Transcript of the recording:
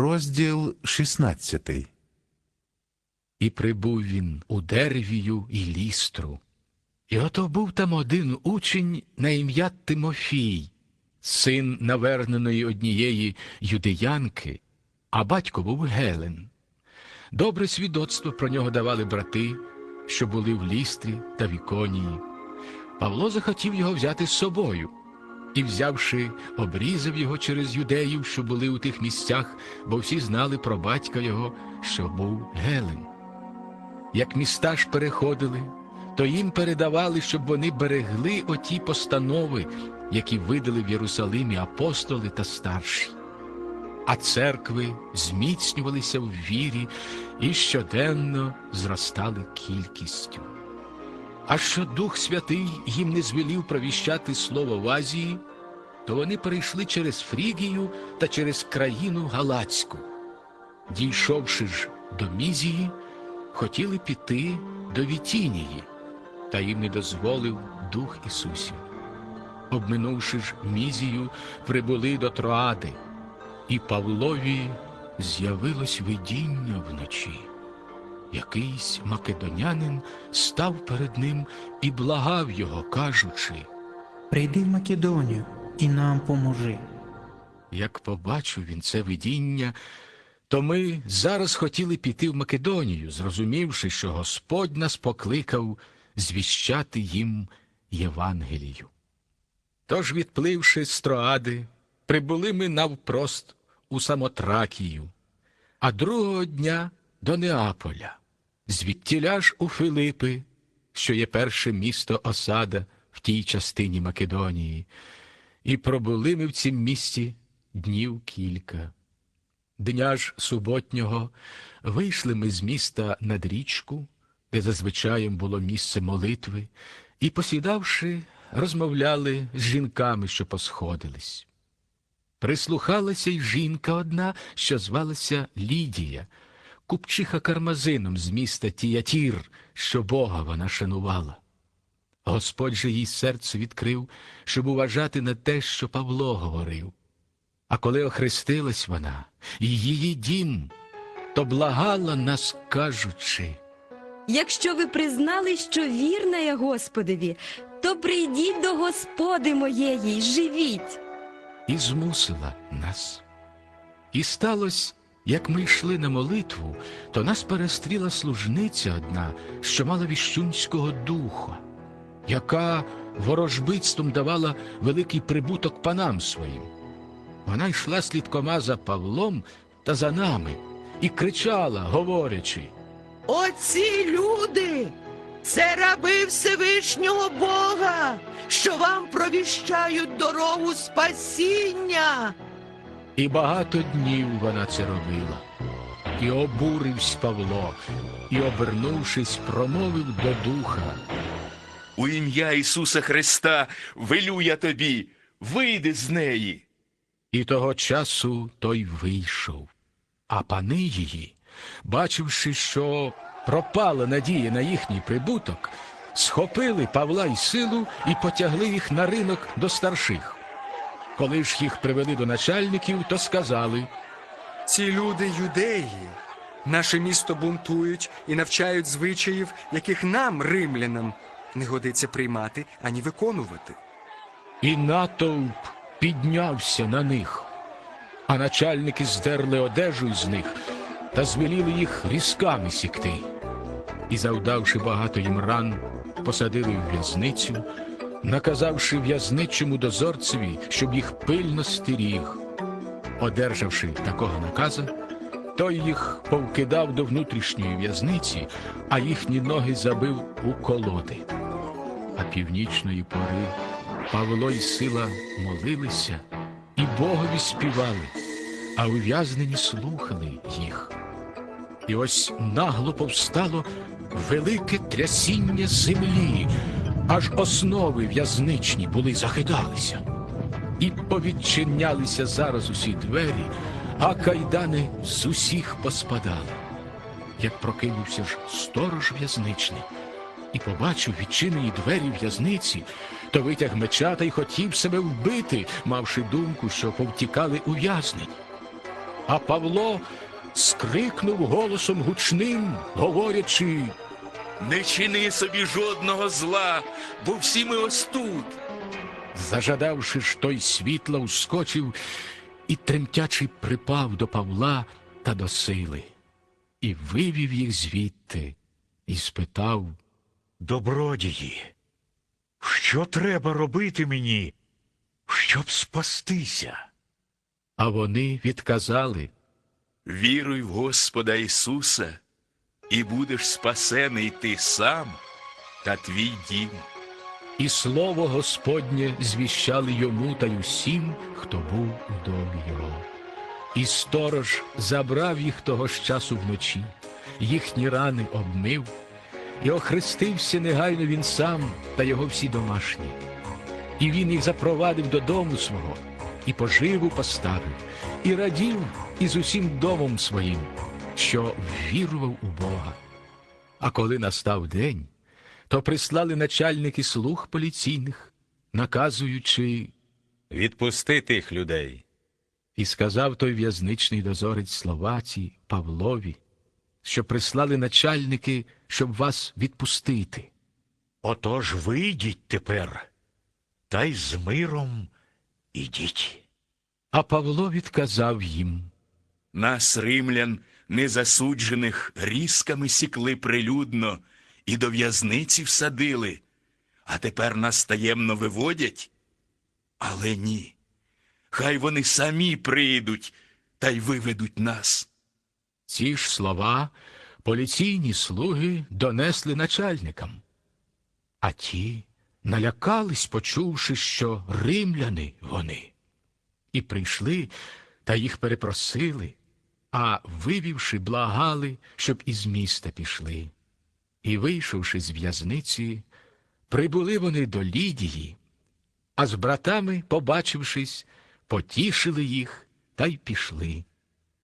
Розділ 16. І прибув він у Дервію і лістру. І ото був там один учень на ім'я Тимофій, син наверненої однієї юдеянки, а батько був Гелен. Добре свідоцтво про нього давали брати, що були в лістрі та віконії. Павло захотів його взяти з собою і, взявши, обрізав його через юдеїв, що були у тих місцях, бо всі знали про батька його, що був Гелен. Як міста ж переходили, то їм передавали, щоб вони берегли оті постанови, які видали в Єрусалимі апостоли та старші. А церкви зміцнювалися в вірі і щоденно зростали кількістю. А що Дух Святий їм не звелів провіщати слово в Азії, то вони перейшли через Фрігію та через країну Галацьку. Дійшовши ж до Мізії, хотіли піти до Вітінії, та їм не дозволив Дух Ісусів. Обминувши ж Мізію, прибули до Троади, і Павлові з'явилось видіння вночі. Якийсь македонянин став перед ним і благав його, кажучи, Прийди в Македонію і нам поможи. як побачив він це видіння, то ми зараз хотіли піти в Македонію, зрозумівши, що Господь нас покликав звіщати їм Євангелію. Тож, відпливши з Троади, прибули ми навпрост у Самотракію, а другого дня до Неаполя, звідтіля ж у Филипи, що є перше місто осада в тій частині Македонії, і пробули ми в цім місті днів кілька. Дня ж суботнього вийшли ми з міста над річку, де зазвичаєм було місце молитви, і, посідавши, розмовляли з жінками, що посходились. Прислухалася й жінка одна, що звалася Лідія, купчиха кармазином з міста Тіятір, що Бога вона шанувала. Господь же їй серце відкрив, щоб уважати на те, що Павло говорив. А коли охрестилась вона, і її дім, то благала нас, кажучи, Якщо ви признали, що вірна я Господові, то прийдіть до Господи моєї живіть. і змусила нас. І сталося, як ми йшли на молитву, то нас перестріла служниця одна, що мала віщунського духа, яка ворожбитством давала великий прибуток панам своїм. Вона йшла слідкома за Павлом та за нами і кричала, говорячи. Оці люди це раби Всевишнього Бога, що вам провіщають дорогу спасіння. І багато днів вона це робила. І обурився Павло, і, обернувшись, промовив до духа. У ім'я Ісуса Христа велю я тобі, вийди з неї. І того часу той вийшов. А пани її, бачивши, що пропала надія на їхній прибуток, схопили Павла й силу і потягли їх на ринок до старших. Коли ж їх привели до начальників, то сказали Ці люди юдеї. Наше місто бунтують і навчають звичаїв, яких нам, римлянам, не годиться приймати ані виконувати. І натовп піднявся на них, а начальники здерли одежу з них та звеліли їх різками сікти. І, завдавши багато їм ран, посадили в в'язницю, наказавши в'язничому дозорцеві, щоб їх пильно стеріг. Одержавши такого наказа, той їх повкидав до внутрішньої в'язниці, а їхні ноги забив у колоди. А північної пори Павло й сила молилися і Богові співали, а ув'язнені слухали їх. І ось нагло повстало велике трясіння землі, аж основи в'язничні були захидалися. І повідчинялися зараз усі двері, а кайдани з усіх поспадали. Як прокинувся ж сторож в'язничний, і побачив відчинені двері в'язниці, то витяг меча та й хотів себе вбити, мавши думку, що повтікали ув'язнені. А Павло скрикнув голосом гучним, говорячи. Не чини собі жодного зла, бо всі ми ось тут. Зажадавши ж той світла, ускочив і тремтячи припав до Павла та до сили, і вивів їх звідти, і спитав, Добродії, що треба робити мені, щоб спастися? а вони відказали. Віруй в Господа Ісуса, і будеш спасений ти сам та твій дім. І слово Господнє звіщали йому та й усім, хто був у домі його. І сторож забрав їх того ж часу вночі, їхні рани обмив, і охрестився негайно він сам та його всі домашні. І він їх запровадив додому свого, і поживу поставив, і радів із усім домом своїм, що ввірував у Бога. А коли настав день, то прислали начальники слуг поліційних, наказуючи, Відпусти тих людей. і сказав той в'язничний дозорець Словаці Павлові, що прислали начальники, щоб вас відпустити. Отож вийдіть тепер, та й з миром ідіть. А Павло відказав їм. Нас, римлян, незасуджених, різками сікли прилюдно і до в'язниці всадили, а тепер нас таємно виводять. Але ні. Хай вони самі прийдуть та й виведуть нас. Ці ж слова поліційні слуги донесли начальникам. А ті налякались, почувши, що римляни вони. І прийшли та їх перепросили, а вивівши, благали, щоб із міста пішли. І, вийшовши з в'язниці, прибули вони до Лідії, а з братами, побачившись, потішили їх та й пішли.